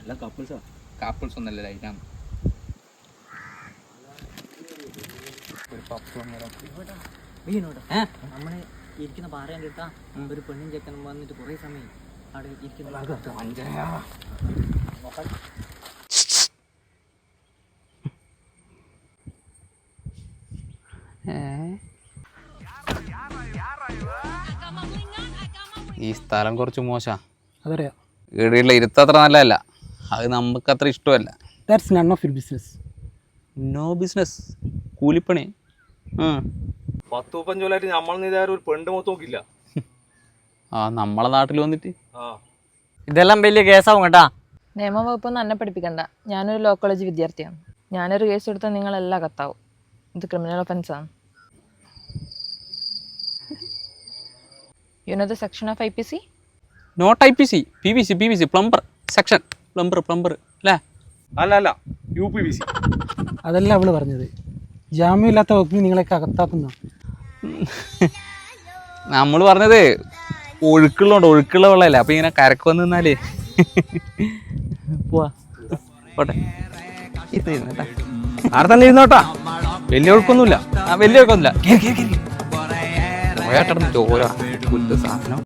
എല്ലാം കപ്പിൾസാ കാപ്പിൾസ് ഒന്നല്ല ലൈറ്റാണ് ഒരു പപ്പളം നമ്മൾ ഇരിക്കുന്ന പാറ കണ്ടിട്ടാ ഒരു പെണ്ണും ചെക്കനും വന്നിട്ട് കുറെ സമയം അവിടെ ഇരിക്കുന്ന. ഈ സ്ഥലം കുറച്ച് മോശാ. അതറിയാം. ഇവിടെയുള്ള ഇരുത്തം അത്ര നല്ലതല്ല. അത് നമുക്ക് അത്ര ഇഷ്ടമല്ല. That's none of your business no business കൂലിപ്പണി. പത്ത് മുപ്പഞ്ചോലായിട്ട് നമ്മൾ ഇതാരും ഒരു പെണ്ണ് മൊത്തം നോക്കില്ല ആ നമ്മളെ നാട്ടിൽ വന്നിട്ട്? ആ. ഇതെല്ലാം വലിയ കേസാവും കേട്ടാ. നിയമവകുപ്പൊന്നും എന്നെ പഠിപ്പിക്കണ്ട. ഞാനൊരു ലോ കോളേജ് വിദ്യാർത്ഥിയാണ്. ഞാനൊരു കേസ് എടുത്താൽ നിങ്ങളെല്ലാം കത്താവും ഇത് criminal ഒഫൻസാണ് you know the section of I P C not I P C P V C P V C plumber section plumber plumber അല്ലേ? അല്ല അല്ല. യു പി വി സി അതല്ല അവൾ പറഞ്ഞത്. ജാമ്യമില്ലാത്ത വകുപ്പിന് നിങ്ങളെയൊക്കെ അകത്താക്കുന്ന. നമ്മൾ പറഞ്ഞത് ഒഴുക്കുള്ളതുകൊണ്ട് ഒഴുക്കുള്ള വെള്ളമല്ലേ അപ്പം ഇങ്ങനെ കരക്ക് വന്ന് നിന്നാലേ. പോവാ. പോട്ടെ. ഇത് ഇരുന്നേട്ടാ. ആടെ തന്നെ ഇരുന്നോട്ടാ വലിയ ഒഴുക്കൊന്നുമില്ല. ആ വലിയ ഒഴുക്കൊന്നുമില്ല. ചോര സാധനം.